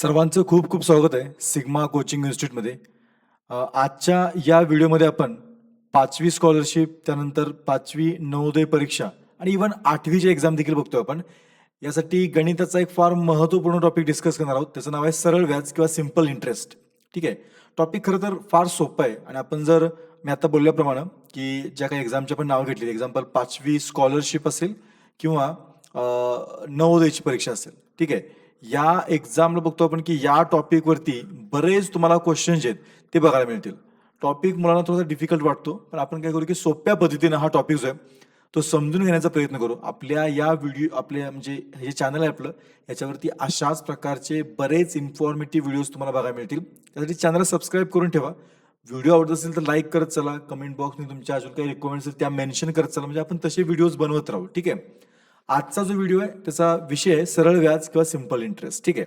सर्वांचं खूप खूप स्वागत आहे सिग्मा कोचिंग इन्स्टिट्यूटमध्ये. आजच्या या व्हिडिओमध्ये आपण पाचवी स्कॉलरशिप त्यानंतर पाचवी नवोदय परीक्षा आणि इव्हन आठवीची एक्झाम देखील बघतो आपण. यासाठी गणिताचा एक फार महत्त्वपूर्ण टॉपिक डिस्कस करणार आहोत. त्याचं नाव आहे सरळ व्याज किंवा सिंपल इंटरेस्ट ठीक आहे? टॉपिक खरं तर फार सोपं आहे आणि आपण जर मी आता बोलल्याप्रमाणे की ज्या काही एक्झामची आपण नाव घेतली एक्झाम्पल पाचवी स्कॉलरशिप असेल किंवा नवोदयची परीक्षा असेल. ठीक आहे? या एक्झामला बघतो आपण की या टॉपिकवरती बरेच तुम्हाला क्वेश्चन्स आहेत ते बघायला मिळतील. टॉपिक मुलांना थोडासा डिफिकल्ट वाटतो पण आपण काय करू की सोप्या पद्धतीनं हा टॉपिक जो आहे तो समजून घेण्याचा प्रयत्न करू. आपल्या या व्हिडिओ आपल्या म्हणजे हे चॅनल आहे आपलं याच्यावरती अशाच प्रकारचे बरेच इन्फॉर्मेटिव्ह व्हिडिओज तुम्हाला बघायला मिळतील. त्यासाठी चॅनल सबस्क्राईब करून ठेवा. व्हिडिओ आवडत असेल तर लाईक करत चला. कमेंट बॉक्सने तुमच्या अजून काही रिक्वायरमेंट असेल त्या मेन्शन करत चला. म्हणजे आपण तसे व्हिडिओज बनवत राहू. ठीक आहे? आजचा जो व्हिडिओ आहे त्याचा विषय सरळ व्याज किंवा सिंपल इंटरेस्ट ठीक आहे?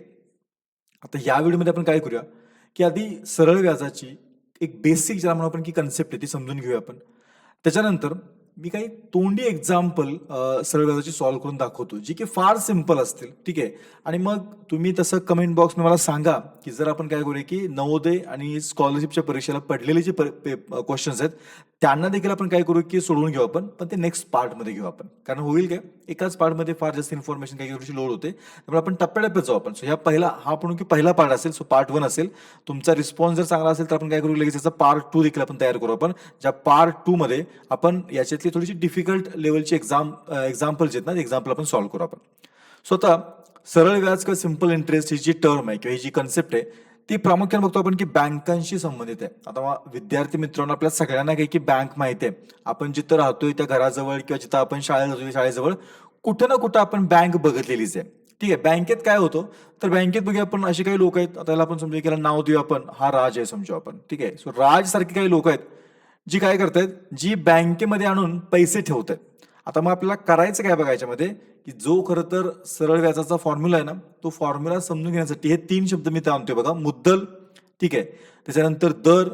आता या व्हिडिओमध्ये आपण काय करूया? की आधी सरळ व्याजाची एक बेसिक ज्याला म्हणून आपण की कन्सेप्ट आहे ती समजून घेऊया आपण. त्याच्यानंतर मी काही तोंडी एक्झाम्पल सरळ व्याजाची सॉल्व्ह करून दाखवतो जी की फार सिंपल असतील. ठीक आहे? आणि मग तुम्ही तसं कमेंट बॉक्समध्ये मला सांगा की जर आपण काय करूया की नवोदय आणि स्कॉलरशिपच्या परीक्षेला पडलेले जे क्वेश्चन्स आहेत त्यांना देखील आपण काय करू की सोडवून घेऊ आपण पण ते नेक्स्ट पार्टमध्ये घेऊ आपण. कारण होईल काय? एकाच पार्टमध्ये फार जास्त इन्फॉर्मेशन काही गोष्टी लोड होते. त्यामुळे आपण टप्प्याटप्प्यात जाऊ आपण. सो ह्या पहिला हा म्हणून की पहिला पार्ट असेल सो पार्ट वन असेल तुमचा रिस्पॉन्स जर चांगला असेल तर आपण काय करू लगेच याचा पार्ट टू देखील आपण तयार करू आपण. ज्या पार्ट टू मध्ये आपण याच्यातली थोडीशी डिफिकल्ट लेवलची एक्झाम एक्झाम्पल जे आहेत ना एक्झाम्पल आपण सॉल्व्ह करू आपण. सो आता सरळ व्याज किंवा सिंपल इंटरेस्ट ही जी टर्म आहे किंवा ही जी कन्सेप्ट आहे ती प्रामुख्याने बघतो आपण की बँकांशी संबंधित आहे. आता विद्यार्थी मित्रांनो आपल्या सगळ्यांना काही की बँक माहिती आहे. आपण जिथं राहतोय त्या घराजवळ किंवा जिथं आपण शाळेत जातोय शाळेजवळ कुठं ना कुठं आपण बँक बघितलेलीच आहे. ठीक आहे बँकेत काय होतं? तर बँकेत बघूया आपण असे काही लोक आहेत. आता आपण समजू की नाव देऊ आपण. हा राज आहे समजू आपण. ठीक आहे सो राज सारखे काही लोक आहेत जी काय करतायत? जी बँकेमध्ये आणून पैसे ठेवत आहेत आता मग आपल्याला करायचं काय बघा याच्यामध्ये? की जो खरं तर सरळ व्याजाचा फॉर्म्युला आहे ना तो फॉर्म्युला समजून घेण्यासाठी हे तीन शब्द मी त्या आणतोय बघा. मुद्दल ठीक आहे. त्याच्यानंतर दर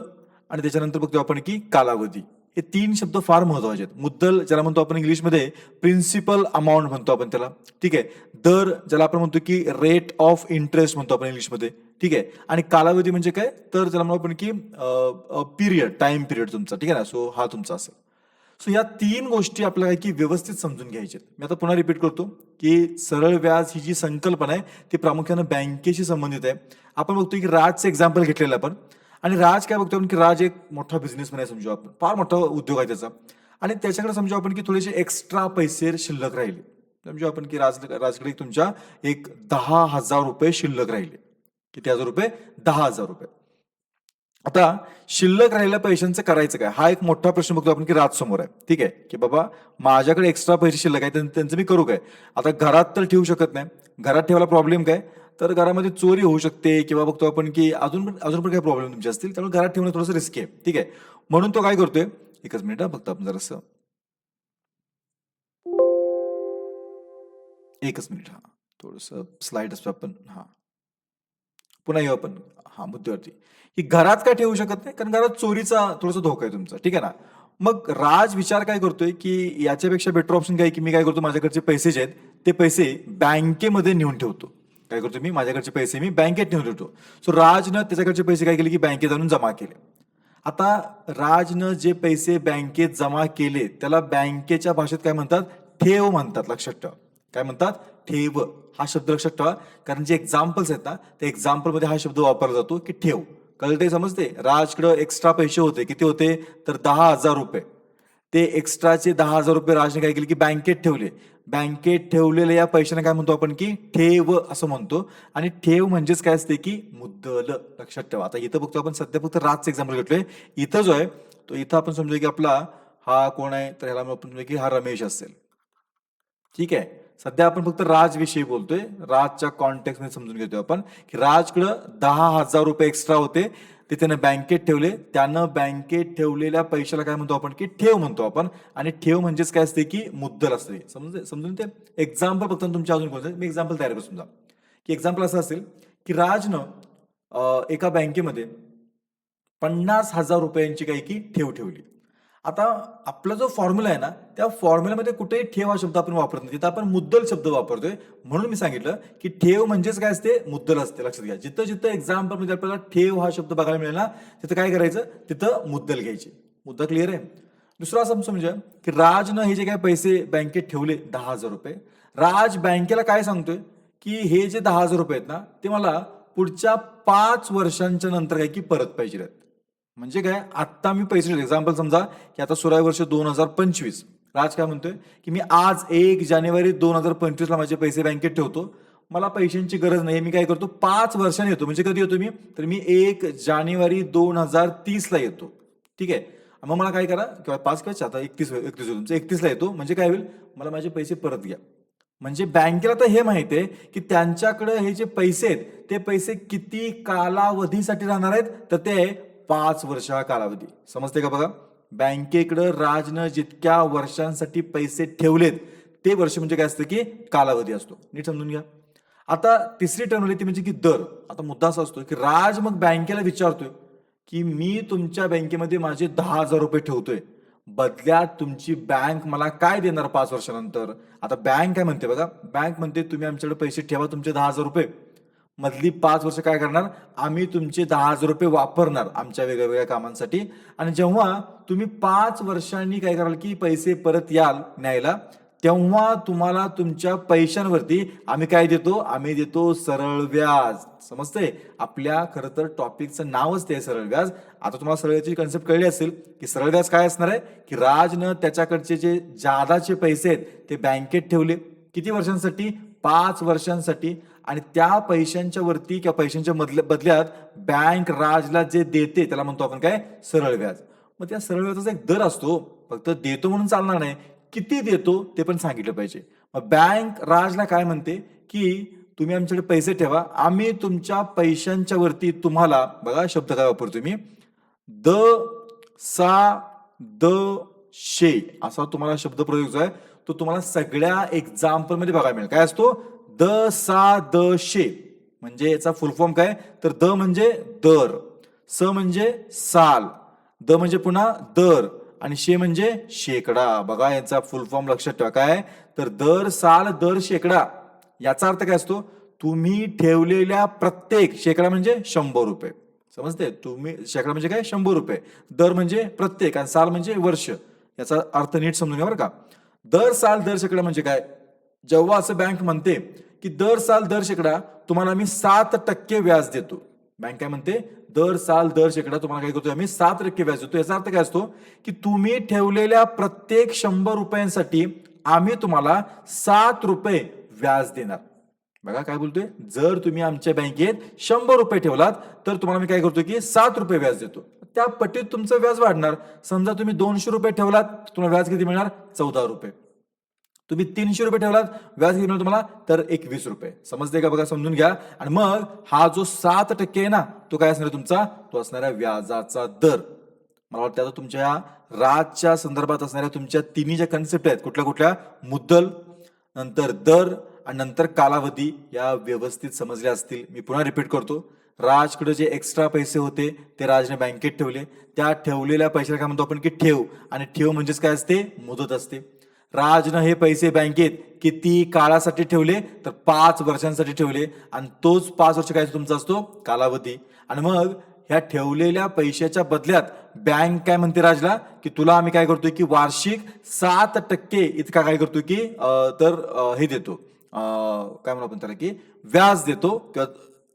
आणि त्याच्यानंतर बघतो आपण की कालावधी. हे तीन शब्द फार महत्त्वाचे आहेत. मुद्दल ज्याला म्हणतो आपण इंग्लिशमध्ये प्रिन्सिपल अमाऊंट म्हणतो आपण त्याला. ठीक आहे. दर ज्याला आपण म्हणतो की रेट ऑफ इंटरेस्ट म्हणतो आपण इंग्लिशमध्ये. ठीक आहे. आणि कालावधी म्हणजे काय? तर ज्याला म्हणतो आपण की पिरियड टाइम पिरियड तुमचा. ठीक आहे ना? सो हा तुमचा असेल. सो या तीन गोष्टी आपल्याला की व्यवस्थित समजून घ्यायच्या मी आता पुन्हा रिपीट करतो की सरळ व्याज ही जी संकल्पना आहे ती प्रामुख्यानं बँकेशी संबंधित आहे. आपण बघतोय की राजचं एक्झाम्पल घेतलेलं आपण. आणि राज काय बघतो आपण की राज एक मोठा बिझनेसमॅन आहे समजू आपण. फार मोठा उद्योग आहे त्याचा. आणि त्याच्याकडे समजू आपण की थोडेसे एक्स्ट्रा पैसे शिल्लक राहिले. समजू आपण की राज राजकडे तुमच्या एक दहा हजार रुपये शिल्लक राहिले. किती हजार रुपये? दहा हजार रुपये. आता शिल्लक राहिलेल्या पैशांचं करायचं काय? हा एक मोठा प्रश्न बघतो आपण की रात समोर आहे. ठीक आहे? की बाबा माझ्याकडे एक्स्ट्रा पैसे शिल्लक आहे त्यांचं मी करू काय? आता घरात तर ठेवू शकत नाही. घरात ठेवायला प्रॉब्लेम काय? तर घरामध्ये चोरी होऊ शकते किंवा बघतो आपण की अजून पण अजून पण काही प्रॉब्लेम तुमचे असतील त्यामुळे घरात ठेवणं थोडंसं रिस्की आहे. ठीक आहे? म्हणून तो काय करतोय? एकच मिनिट बघतो आपण जरासं. एकच मिनिट हा. थोडस स्लाइड असतो आपण. हा. पुन्हा येऊ आपण. हा मुद्द्यावरती. की घरात काय ठेवू शकत नाही? कारण घरात चोरीचा थोडासा धोका आहे तुमचा. ठीक आहे ना? मग राज विचार काय करतोय की याच्यापेक्षा बेटर ऑप्शन काय की मी काय करतो? माझ्याकडचे पैसे जे आहेत ते पैसे बँकेमध्ये नेऊन ठेवतो. काय करतो मी? माझ्याकडचे पैसे मी बँकेत नेऊन ठेवतो. सो राजनं त्याच्याकडचे पैसे काय केले की बँकेत आणून जमा केले. आता राजनं जे पैसे बँकेत जमा केले त्याला बँकेच्या भाषेत काय म्हणतात? ठेव म्हणतात लक्षात ठेवा. काय म्हणतात? ठेव. हा शब्द लक्षात ठेवा. कारण जे एक्झाम्पल्स आहेत ना त्या एक्झाम्पलमध्ये हा शब्द वापरला जातो की ठेव. कळते समजते राजकडं एक्स्ट्रा पैसे होते. किती होते? तर दहा हजार रुपये. ते एक्स्ट्राचे दहा हजार रुपये राजने काय केले की बँकेत ठेवले. बँकेत ठेवलेल्या या पैशाने काय म्हणतो आपण की ठेव असं म्हणतो. आणि ठेव म्हणजेच काय असते की मुद्दल. लक्षात ठेवा. आता इथं बघतो आपण सध्या फक्त राजचं एक्झाम्पल घेतलोय इथं जो आहे तो इथं आपण समजू की आपला हा कोण आहे? तर ह्याला आपण की हा रमेश असेल. ठीक आहे? सध्या आपण फक्त राजविषयी बोलतोय. राजच्या कॉन्टॅक्टमध्ये समजून घेतोय आपण की राजकडं दहा हजार रुपये एक्स्ट्रा होते. ते त्यानं बँकेत ठेवले. त्यानं बँकेत ठेवलेल्या पैशाला काय म्हणतो आपण की ठेव म्हणतो आपण. आणि ठेव म्हणजेच काय असते की मुद्दल असते. समजून समजून ते एक्झाम्पल फक्त तुमच्या अजून कोणतं मी एक्झाम्पल तयार करतो समजा. की एक्झाम्पल असं असेल की राजनं एका बँकेमध्ये पन्नास हजार रुपयांची काही की ठेव ठेवली. आता आपला जो फॉर्म्युला आहे ना त्या फॉर्म्युलामध्ये कुठेही ठेव हा शब्द आपण वापरत नाही. तिथं आपण मुद्दल शब्द वापरतोय. म्हणून मी सांगितलं की ठेव म्हणजेच काय असते? मुद्दल असते. लक्षात घ्या. जिथं जिथं एक्झाम्पल म्हणजे आपल्याला ठेव हा शब्द बघायला मिळेल ना तिथं काय करायचं? तिथं मुद्दल घ्यायची. मुद्दा क्लिअर आहे? दुसरं असं समजा की राजनं हे जे काय पैसे बँकेत ठेवले दहा हजार रुपये. राज बँकेला काय सांगतोय? की हे जे दहा हजार रुपये आहेत ना ते मला पुढच्या पाच वर्षांच्या नंतर काय की परत पाहिजे आहेत. म्हणजे काय? आत्ता मी पैसे एक्झाम्पल समजा की आता सुराय वर्ष दोन हजार पंचवीस. राज काय म्हणतोय? की मी आज एक जानेवारी दोन हजार पंचवीसला माझे पैसे बँकेत ठेवतो. मला पैशांची गरज नाही. मी काय करतो? पाच वर्षाने येतो. म्हणजे कधी येतो मी? तर मी एक जानेवारी दोन हजार तीसला येतो. ठीक आहे? मग मला काय करा? किंवा पाच किंवा आता एकतीस एकतीस तुमचं एकतीसला येतो. म्हणजे काय होईल? मला माझे पैसे परत घ्या. म्हणजे बँकेला तर हे माहिती आहे की त्यांच्याकडे हे जे पैसे आहेत ते पैसे किती कालावधीसाठी राहणार आहेत? तर ते आहे पाच वर्ष हा कालावधी. समजते का बघा? बँकेकडं राजनं जितक्या वर्षांसाठी पैसे ठेवलेत ते वर्ष म्हणजे काय असतं की कालावधी असतो. नीट समजून घ्या. आता तिसरी टर्म आली ती म्हणजे की दर. आता मुद्दा असा असतो की राज मग बँकेला विचारतोय की मी तुमच्या बँकेमध्ये माझे दहा हजार रुपये ठेवतोय. बदल्यात तुमची बँक मला काय देणार पाच वर्षानंतर? आता बँक काय म्हणते बघा? बँक म्हणते तुम्ही आमच्याकडे पैसे ठेवा तुमचे दहा हजार रुपये. मधली पाच वर्ष काय करणार? आम्ही तुमचे दहा हजार रुपये वापरणार आमच्या वेगवेगळ्या कामांसाठी. आणि जेव्हा तुम्ही पाच वर्षांनी काय कराल की पैसे परत याल न्यायला तेव्हा तुम्हाला तुमच्या पैशांवरती आम्ही काय देतो? आम्ही देतो सरळ व्याज. समजतंय? आपल्या खरं तर टॉपिकचं नावच ते सरळ व्याज. आता तुम्हाला सरळ व्याजाची कन्सेप्ट कळली असेल की सरळ व्याज काय असणार आहे? की राजनं त्याच्याकडचे जे जादाचे पैसे आहेत ते बँकेत ठेवले. किती वर्षांसाठी? पाच वर्षांसाठी. आणि त्या पैशांच्या वरती किंवा पैशांच्या मधल्या बदल्यात बँक राजला जे देते त्याला म्हणतो आपण काय? सरळ व्याज. मग त्या सरळ व्याजाचा एक दर असतो. फक्त देतो म्हणून चालणार नाही. किती देतो ते पण सांगितलं पाहिजे. मग बँक राजला काय म्हणते? की तुम्ही आमच्याकडे पैसे ठेवा. आम्ही तुमच्या पैशांच्या वरती तुम्हाला बघा शब्द काय वापरतो मी. द सा द शे असा तुम्हाला शब्द प्रयोग जो आहे. तो तुम्हाला सगळ्या एक्झाम्पलमध्ये बघायला मिळेल. काय असतो? द सा द शे. म्हणजे याचा फुल फॉर्म काय? तर द म्हणजे दर. स म्हणजे साल. द म्हणजे पुन्हा दर. आणि शे म्हणजे शेकडा. बघा यांचा फुल फॉर्म लक्षात ठेवा. काय? तर दर साल दर शेकडा. याचा अर्थ काय असतो? तुम्ही ठेवलेल्या प्रत्येक शेकडा म्हणजे शंभर रुपये. समजते? तुम्ही शेकडा म्हणजे काय? शंभर रुपये. दर म्हणजे प्रत्येक आणि साल म्हणजे वर्ष. याचा अर्थ नीट समजून घ्या बरं का. दर साल दर शेकडा म्हणजे काय? जेव्हा असं बँक म्हणते की दर साल दर शेकडा तुम्हाला आम्ही सात टक्के व्याज देतो. बँक काय म्हणते? दर साल दर शेकडा तुम्हाला काय करतो आम्ही सात टक्के व्याज देतो. याचा अर्थ काय असतो? की तुम्ही ठेवलेल्या प्रत्येक शंभर रुपयांसाठी आम्ही तुम्हाला सात रुपये व्याज देणार. बघा काय बोलतोय? जर तुम्ही आमच्या बँकेत शंभर रुपये ठेवलात तर तुम्हाला मी काय करतो की सात रुपये व्याज देतो. त्या पटीत तुमचं व्याज वाढणार. समजा तुम्ही दोनशे रुपये ठेवलात तुम्हाला व्याज किती मिळणार? चौदा रुपये. तुम्ही तीनशे रुपये ठेवलात व्याज घेऊन तुम्हाला तर एकवीस रुपये. समजते का बघा समजून घ्या. आणि मग हा जो सात टक्के आहे ना तो काय असणार तुमचा? तो असणाऱ्या व्याजाचा दर. मला वाटतं आता तुमच्या राजच्या संदर्भात असणाऱ्या तुमच्या तिन्ही ज्या कन्सेप्ट आहेत कुठल्या कुठल्या? मुद्दल नंतर दर आणि नंतर कालावधी या व्यवस्थित समजल्या असतील. मी पुन्हा रिपीट करतो. राजकडे जे एक्स्ट्रा पैसे होते ते राजने बँकेत ठेवले. त्या ठेवलेल्या पैशाला काय म्हणतो आपण की ठेव. आणि ठेव म्हणजेच काय असते? मुदत असते. राजनं हे पैसे बँकेत किती काळासाठी ठेवले? तर पाच वर्षांसाठी ठेवले. आणि तोच पाच वर्ष काय तुमचा असतो? कालावधी. आणि मग ह्या ठेवलेल्या पैशाच्या बदल्यात बँक काय म्हणते राजला? की तुला आम्ही काय करतोय की वार्षिक सात टक्के इतका काय करतोय की तर हे देतो. काय म्हणू आपण त्याला की व्याज देतो किंवा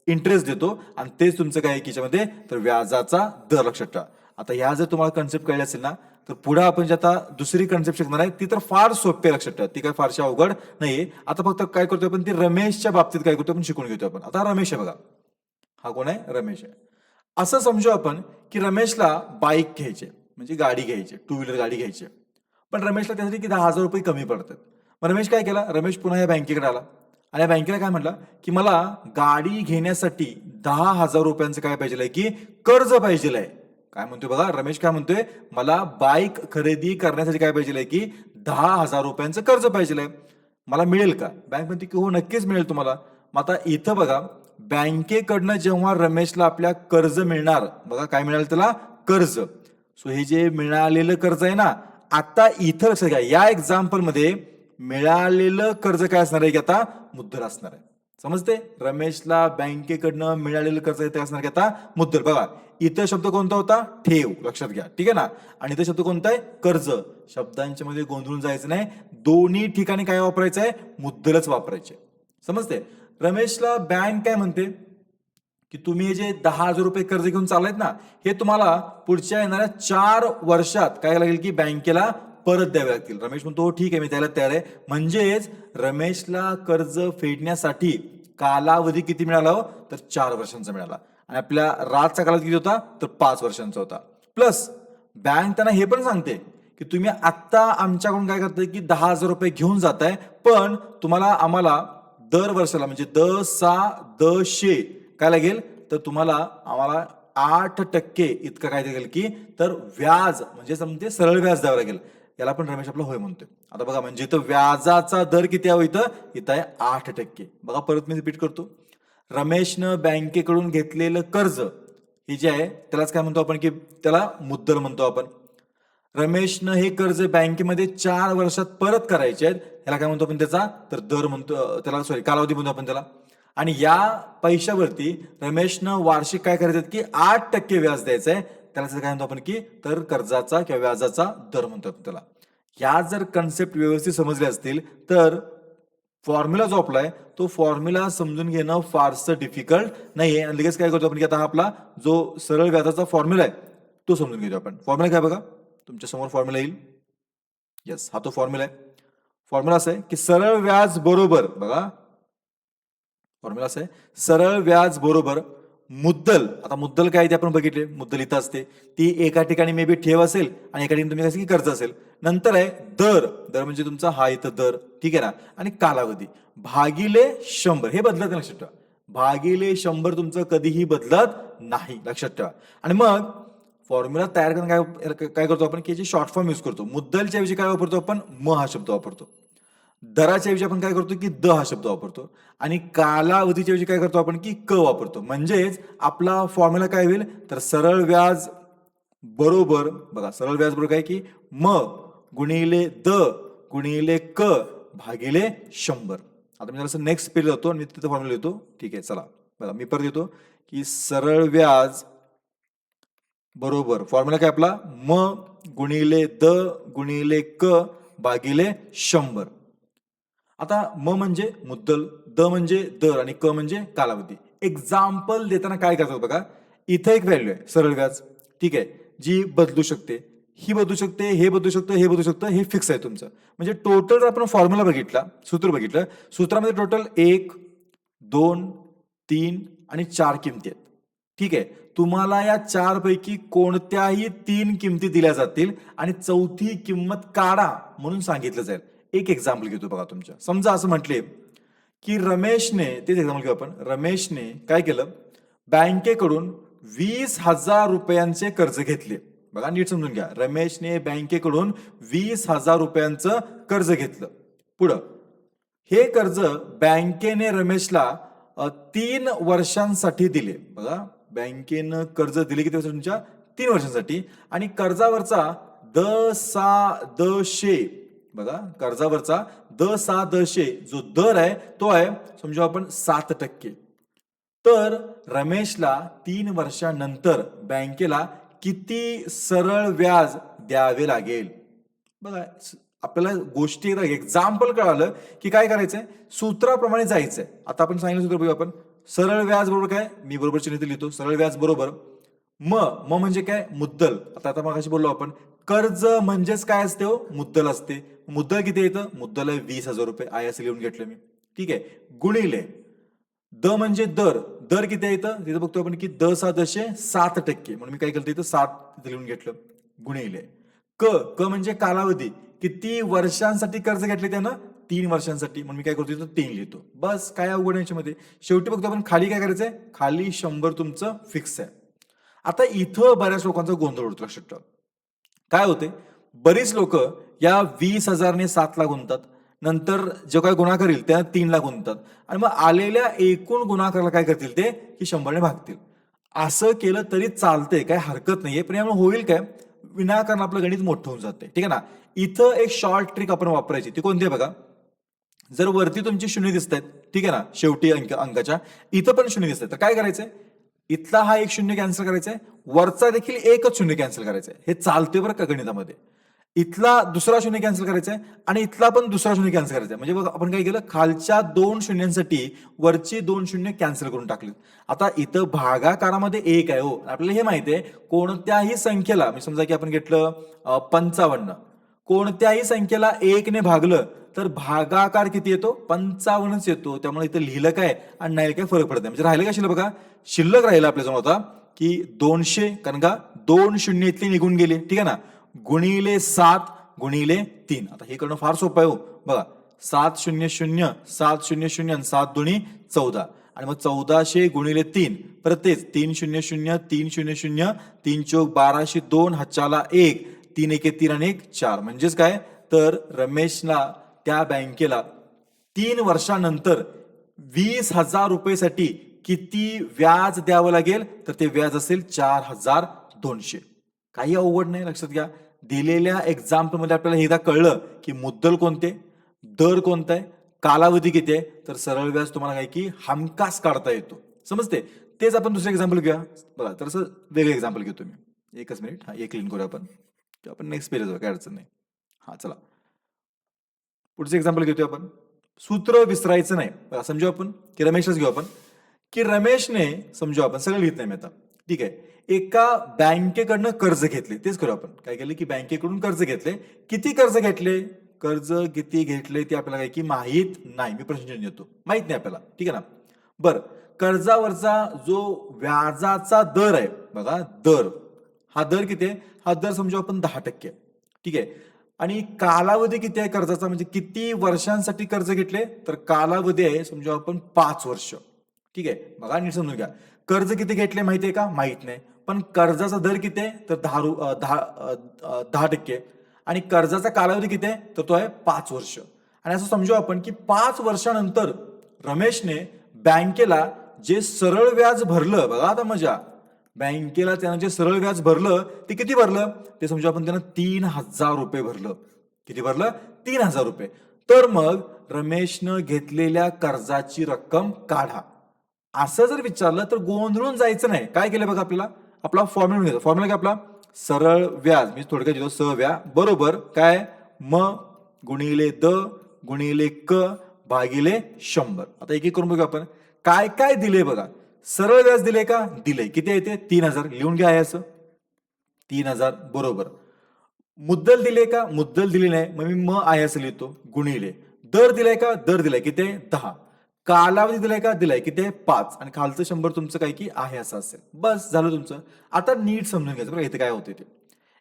इंटरेस्ट देतो. आणि तेच तुमचं काय आहे की याच्यामध्ये? तर व्याजाचा दर लक्षात ठेवा. आता ह्या जर तुम्हाला कन्सेप्ट कळले असेल ना तर पुढे आपण जे आता दुसरी कन्सेप्ट शिकणार आहे ती तर फार सोपी लक्षात ठेवा. ती काय फारशी अवघड नाहीये. आता फक्त काय करतोय आपण? ती रमेशच्या बाबतीत काय करतो आपण शिकून घेतो आपण. आता रमेश आहे बघा. हा कोण आहे? रमेश आहे. असं समजू आपण की रमेशला बाईक घ्यायची. म्हणजे गाडी घ्यायची. टू व्हीलर गाडी घ्यायची. पण रमेशला त्यासाठी की दहा हजार रुपये कमी पडतात. मग रमेश काय केला? रमेश पुन्हा या बँकेकडे आला. आणि या बँकेला काय म्हटलं? की मला गाडी घेण्यासाठी दहा हजार रुपयांचं काय पाहिजे की कर्ज पाहिजे आहे काय म्हणतोय बघा रमेश काय म्हणतोय मला बाईक खरेदी करण्यासाठी काय पाहिजे की दहा हजार रुपयांचं कर्ज पाहिजे मला मिळेल का? बँक म्हणते की हो नक्कीच मिळेल तुम्हाला. मग आता इथं बघा बँकेकडनं जेव्हा रमेशला आपल्या कर्ज मिळणार बघा काय मिळालं त्याला? कर्ज. सो हे जे मिळालेलं कर्ज आहे ना आता इथं लक्षात घ्या. या एक्झाम्पलमध्ये मिळालेलं कर्ज काय असणार आहे की आता? मुद्दल असणार आहे. समजते? रमेशला बँकेकडनं मिळालेलं कर्ज येते असणार की आता मुद्दल. बघा इथं शब्द कोणता होता? ठेव. लक्षात घ्या. ठीक आहे ना? आणि इथं शब्द कोणता आहे? कर्ज. शब्दांच्या मध्ये गोंधळून जायचं नाही. दोन्ही ठिकाणी काय वापरायचं आहे? मुद्दलच वापरायचे समजते? रमेशला बँक काय म्हणते? की तुम्ही जे दहा हजार रुपये कर्ज घेऊन चाललायत ना हे तुम्हाला पुढच्या येणाऱ्या चार वर्षात काय लागेल की बँकेला परत द्यावे लागतील. रमेश म्हणतो हो, ठीक आहे मी त्याला तयार आहे. म्हणजेच रमेशला कर्ज फेडण्यासाठी कालावधी किती मिळाला हो? तर चार वर्षांचा मिळाला. आणि आपल्या राजचा कालावधी किती होता? तर पाच वर्षांचा होता. प्लस बँक त्यांना हे पण सांगते की तुम्ही आत्ता आमच्याकडून काय करताय की दहा हजार रुपये घेऊन जाताय पण तुम्हाला आम्हाला दर वर्षाला म्हणजे द सा द शे काय लागेल? तर तुम्हाला आम्हाला आठ टक्के इतकं काय लागेल की तर व्याज म्हणजे समजते सरळ व्याज द्यावं लागेल. याला पण रमेश आपला होय म्हणतोय. आता बघा म्हणजे इथं व्याजाचा दर किती आहे हो इथं? इथं आहे आठ टक्के. बघा परत मी रिपीट करतो. रमेशनं बँकेकडून घेतलेलं कर्ज हे जे आहे त्यालाच काय म्हणतो आपण की त्याला मुद्दल म्हणतो आपण. रमेशनं हे कर्ज बँकेमध्ये चार वर्षात परत करायचे आहेत. ह्याला काय म्हणतो आपण त्याचा? तर दर म्हणतो त्याला सॉरी कालावधी म्हणतो आपण त्याला. आणि या पैशावरती रमेशनं वार्षिक काय करायचं की आठ टक्के व्याज द्यायचं आहे. त्याला काय म्हणतो आपण की तर कर्जाचा किंवा व्याजाचा दर म्हणतो आपण त्याला. या जर कन्सेप्ट व्यवस्थित समजले असतील तर फॉर्म्युला जो आपला आहे तो फॉर्म्युला समजून घेणं फारसं डिफिकल्ट नाही आहे आणि लगेच काय करतो आपण की आता हा आपला जो सरळ व्याजाचा फॉर्म्युला आहे तो समजून घेतो आपण. फॉर्म्युला काय बघा? तुमच्यासमोर फॉर्म्युला येईल. येस हा तो फॉर्म्युला आहे. फॉर्म्युला असं आहे की सरळ व्याज बरोबर बघा. फॉर्म्युला असं आहे सरळ व्याज बरोबर मुद्दल आता मुद्दल काय ते आपण बघितले मुद्दल इथं असते. ती एका ठिकाणी मे बी ठेव असेल आणि एका ठिकाणी तुम्ही कसं की कर्ज असेल. नंतर आहे दर दर म्हणजे तुमचा हा इथं दर ठीक आहे ना? आणि कालावधी. भागिले शंभर हे बदलत नाही लक्षात ठेवा. भागिले शंभर तुमचं कधीही बदलत नाही लक्षात ठेवा. आणि मग फॉर्म्युला तयार करून काय काय करतो आपण? की याची शॉर्ट फॉर्म यूज करतो. मुद्दलच्या ऐवजी काय वापरतो आपण? म हा शब्द वापरतो. दराच्या ऐवजी आपण काय करतो की द हा शब्द वापरतो आणि कालावधीच्या ऐवजी काय करतो आपण की क वापरतो. म्हणजेच आपला फॉर्म्युला काय होईल? तर सरळ व्याज बरोबर बघा सरळ व्याज बरोबर काय की म गुणिले द गुणिले क भागिले शंभर. आता मी जरासं नेक्स्ट पेज जातो आणि मी तिथं फॉर्म्युला येतो ठीक आहे चला. बघा मी परत येतो की सरळ व्याज बरोबर फॉर्म्युला काय आपला? म गुणिले द गुणिले क भागिले शंभर. आता म म्हणजे मुद्दल द म्हणजे दर आणि क म्हणजे कालावधी. एक्झाम्पल देताना काय करतात बघा? इथं एक व्हॅल्यू आहे सरळ व्याज. ठीक आहे? जी बदलू शकते. ही बदलू शकते हे बदलू शकतं हे बदलू शकतं हे फिक्स आहे तुमचं. म्हणजे टोटल जर आपण फॉर्म्युला बघितला सूत्र बघितलं सूत्रामध्ये टोटल एक दोन तीन आणि चार किमती आहेत. ठीक आहे? तुम्हाला या चारपैकी कोणत्याही तीन किमती दिल्या जातील आणि चौथी किंमत काढा म्हणून सांगितलं जाईल. एक एक्झाम्पल घेतो बघा तुमच्या. समजा असं म्हटले की रमेशने तेच एक्झाम्पल घेऊ आपण. रमेशने काय केलं? बँकेकडून वीस हजार रुपयांचे कर्ज घेतले. बघा नीट समजून घ्या. रमेशने बँकेकडून वीस हजार रुपयांचं कर्ज घेतलं. पुढं. हे कर्ज बँकेने रमेशला तीन वर्षांसाठी दिले. बघा बँकेनं कर्ज दिले किती वर्ष तुमच्या? तीन वर्षांसाठी. आणि कर्जावरचा द सा द शे बघा कर्जावरचा द सा दशे जो दर आहे तो आहे समजू आपण सात टक्के. तर रमेशला तीन वर्षानंतर बँकेला किती सरळ व्याज द्यावे लागेल? बघा आपल्याला गोष्टी एकदा एक्झाम्पल कळालं की काय करायचंय? सूत्राप्रमाणे जायचंय. आता आपण सांगितलं सूत्र आपण. सरळ व्याज बरोबर काय? मी बरोबर चिन्हित लिहितो. सरळ व्याज बरोबर. म म म्हणजे काय? मुद्दल. आता आता मग बोललो आपण. कर्ज म्हणजेच काय असते हो? मुद्दल असते. मुद्दल किती येतं मुद्दल आहे वीस हजार रुपये. आय असं लिहून घेतलं मी. ठीक आहे? गुणिले. द म्हणजे दर. दर किती येतं तिथं बघतो आपण की द सा दशे सात टक्के. म्हणून मी काय केलं तिथं सात तिथं लिहून घेतलं. गुणिले. क. क म्हणजे कालावधी. किती वर्षांसाठी कर्ज घेतले त्यानं? तीन वर्षांसाठी. म्हणून मी काय करतो तिथं तीन लिहितो. बस. काय अवघड याच्यामध्ये? शेवटी बघतो आपण खाली काय करायचंय? खाली शंभर तुमचं फिक्स आहे. आता इथं बऱ्याच लोकांचा गोंधळ उडतो लक्षात ठेवा. काय होते बरीच लोक या वीस हजारने सात लाख गुंततात. नंतर जो काय गुन्हा करील त्या तीन लाख गुंततात. आणि मग आलेल्या एकूण गुन्हाकाराला काय करतील ते? की शंभरने भागतील. असं केलं तरी चालतंय काय हरकत नाहीये. पण यामुळे होईल काय? विनाकारण आपलं गणित मोठं होऊन जाते ठीक आहे ना? इथं एक शॉर्ट ट्रिक आपण वापरायची. ती कोणती आहे बघा? जर वरती तुमची शून्य दिसत आहेत ठीक आहे ना? शेवटी अंक अंकाच्या. इथं पण शून्य दिसत तर काय करायचंय? इथला हा एक शून्य कॅन्सल करायचा आहे. वरचा देखील एकच शून्य कॅन्सल करायचा आहे. हे चालते बरं का गणितामध्ये? इथला दुसरा शून्य कॅन्सल करायचा आहे आणि इथला पण दुसरा शून्य कॅन्सल करायचा आहे. म्हणजे बघा आपण काय केलं? खालच्या दोन शून्यांसाठी वरची दोन शून्य कॅन्सल करून टाकली. आता इथं भागाकारामध्ये एक आहे हो. आपल्याला हे माहिती आहे कोणत्याही संख्येला मी समजा की आपण घेतलं पंचावन्न. कोणत्याही संख्येला एकने भागलं तर भागाकार किती येतो? पंचावन्नच येतो. त्यामुळे इथं लिहिलं काय आणि नाही काय फरक पडत नाही. म्हणजे राहिलं काय शिल्लक बघा? शिल्लक राहिलं आपल्याजवळ आता की दोनशे कारण का? दोन शून्य इथले निघून गेले. ठीक आहे ना? गुणिले सात गुणिले तीन. आता हे करणं फार सोपं आहे हो. बघा सात शून्य शून्य सात शून्य शून्य आणि सात दोन्ही चौदा. आणि मग चौदाशे गुणिले तीन परत तेच तीन शून्य शून्य तीन शून्य शून्य तीन चौक बाराशे दोन हच्चाला एक. तीन एक तीन आणि एक चार. म्हणजेच काय? तर रमेशला त्या बँकेला तीन वर्षानंतर वीस हजार रुपयेसाठी किती व्याज द्यावं लागेल? तर ते व्याज असेल चार हजार दोनशे. काही अवघड नाही लक्षात घ्या. दिलेल्या एक्झाम्पलमध्ये आपल्याला एकदा कळलं की मुद्दल कोणते? दर कोणता आहे कालावधी किती आहे? तर सरळ व्याज तुम्हाला काय की हमखास काढता येतो. समजते? तेच आपण दुसरं एक्झाम्पल घेऊया. बघा तर असं वेगळं एक्झाम्पल घेतो मी. एकच मिनिट हा एक क्लीन करूया आपण. किंवा आपण नेक्स्ट पेज काय अडचण नाही. हा चला. पुढचं एक्झाम्पल घेतोय आपण. सूत्र विसरायचं नाही. समजू आपण? की रमेशच घेऊ आपण. की रमेशने समजू आपण सगळं लिहित नाही मी आता. ठीक आहे. एका बँकेकडनं कर्ज घेतले. तेच करू आपण. काय केलं? की बँकेकडून कर्ज घेतले. किती कर्ज घेतले? कर्ज किती घेतले ते आपल्याला काय की माहीत नाही. मी प्रश्न देतो माहीत नाही आपल्याला. ठीक आहे ना? बर. कर्जावरचा जो व्याजाचा दर आहे. बघा दर. हा दर किती आहे? हा दर समजू आपण दहा टक्के. ठीक आहे? आणि कालावधी किती आहे कर्जाचा? म्हणजे किती वर्षांसाठी कर्ज घेतले? तर कालावधी आहे समजू आपण पाच वर्ष. ठीक आहे? बघा नीट समजून घ्या. कर्ज किती घेतले माहिती आहे का? माहीत नाही. पण कर्जाचा दर किती आहे? तर दहा रु दहा दहा टक्के. आणि कर्जाचा कालावधी किती आहे? तर तो आहे पाच वर्ष. आणि असं समजू आपण की पाच वर्षानंतर रमेशने बँकेला जे सरळ व्याज भरलं बघा आता मजा बँकेला त्यांना जे सरळ व्याज भरलं ते किती भरलं? ते समजू आपण त्यानं तीन हजार रुपये भरलं. किती भरलं? तीन हजार रुपये. तर मग रमेशनं घेतलेल्या कर्जाची रक्कम काढा. असं जर विचारलं तर गोंधळून जायचं नाही. काय केलं बघा आपल्याला? आपला फॉर्म्युला घ्यायचा फॉर्म्युला काय आपला? सरळ व्याज. मी थोडक्यात देतो स व्या. बरोबर. काय? म गुणिले द गुणिले क भागिले शंभर. आता एक एक करून बघू आपण. काय काय दिले बघा? सरळ व्याज दिले का? दिले किती आहे ते? तीन हजार. लिहून घ्या असं तीन हजार. बरोबर. मुद्दल दिले का? मुद्दल दिली नाही. मग मी म आहे असं लिहितो. गुणिले. दर दिलाय का? दर दिलाय. किती आहे? दहा. कालावधी दिलाय का? दिलाय. किती आहे? पाच. आणि खालचं शंभर तुमचं काय की आहे असं असेल. बस. झालं तुमचं. आता नीट समजून घ्यायचं बरं. इथे काय होते ते.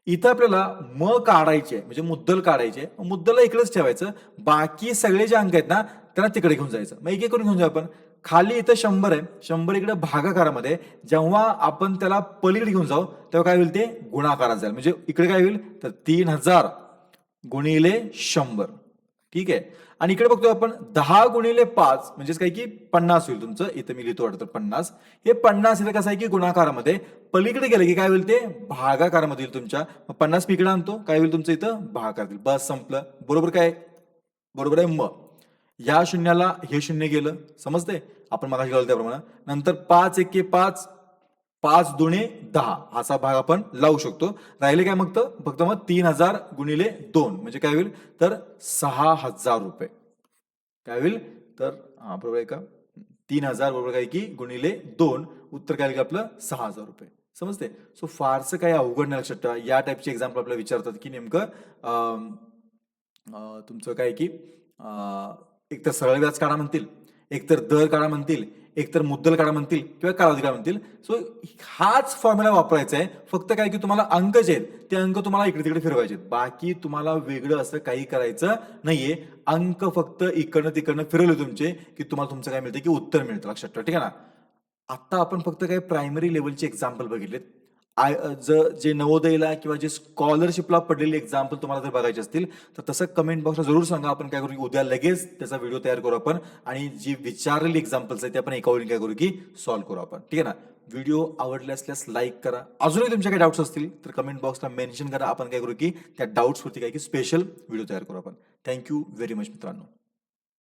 इथं आपल्याला म काढायचे म्हणजे मुद्दल काढायचे मुद्दलला इकडेच ठेवायचं. बाकी सगळे जे अंक आहेत ना त्यांना तिकडे घेऊन जायचं. मग एक एक करून घेऊन जाऊ आपण. खाली इथं शंभर आहे. शंभर इकडे भागाकारामध्ये. जेव्हा आपण त्याला पलीकडे घेऊन जाऊ तेव्हा काय होईल ते गुणाकारात जाईल. म्हणजे इकडे काय होईल? तर तीन हजार गुणिले शंभर. ठीक आहे? आणि इकडे बघतोय आपण दहा गुणिले पाच म्हणजेच काय की पन्नास होईल तुमचं. इथं मी लिहितो वाटतं पन्नास. हे पन्नास इथं कसं आहे की गुणाकारामध्ये. पलीकडे गेलं की काय होईल ते? भागाकारामध्ये येईल तुमच्या. पन्नास मी इकडे आणतो. काय होईल तुमचं इथं? भागाकार बस संपलं. बरोबर काय? बरोबर आहे? म. या शून्याला हे शून्य गेलं. समजते आपण मग गेलो त्याप्रमाणे. नंतर पाच एके पाच पाच दुणे दहा. असा भाग आपण लावू शकतो. राहिले काय मग तर? फक्त मग तीन हजार गुणिले दोन. म्हणजे काय होईल? तर सहा हजार रुपये. काय होईल? तर बरोबर आहे का? तीन हजार बरोबर काय की गुणिले दोन. उत्तर काय आपलं? सहा हजार रुपये. समजते सो फारसं काही अवघड नाही लक्षात ठेवा. या टाईपचे एक्झाम्पल आपल्याला विचारतात की नेमकं तुमचं काय की एकतर सरळ व्याज काढा म्हणतील एकतर दर काढा म्हणतील एकतर मुद्दल काढा म्हणतील किंवा कालावधी काढा म्हणतील. सो हाच फॉर्म्युला वापरायचा आहे. फक्त काय की तुम्हाला अंक जे आहेत ते अंक तुम्हाला इकडे तिकडे फिरवायचे बाकी तुम्हाला वेगळं असं काही करायचं नाहीये. अंक फक्त इकडनं तिकडनं फिरवले तुमचे की तुम्हाला तुमचं काय मिळतं की उत्तर मिळतं. लक्षात ठेवा. ठीक आहे ना? आता आपण फक्त काही प्रायमरी लेवलचे एक्झाम्पल बघितलेत. आय ज जे नवोदयला किंवा जे स्कॉलरशिपला पडलेले एक्झाम्पल तुम्हाला जर बघायचे असतील तर तसं कमेंट बॉक्सला जरूर सांगा. आपण काय करू की उद्या लगेच त्याचा व्हिडिओ तयार करू आपण आणि जी विचारलेली एक्झाम्पल्स आहेत ते आपण एकावरून काय करू की सॉल्व्ह करू आपण. ठीक आहे ना? व्हिडिओ आवडले असल्यास लाईक करा. अजूनही तुमच्या काही डाऊट्स असतील तर कमेंट बॉक्सला मेन्शन करा. आपण काय करू की त्या डाऊट्सवरती की स्पेशल व्हिडिओ तयार करू आपण. थँक्यू व्हेरी मच मित्रांनो.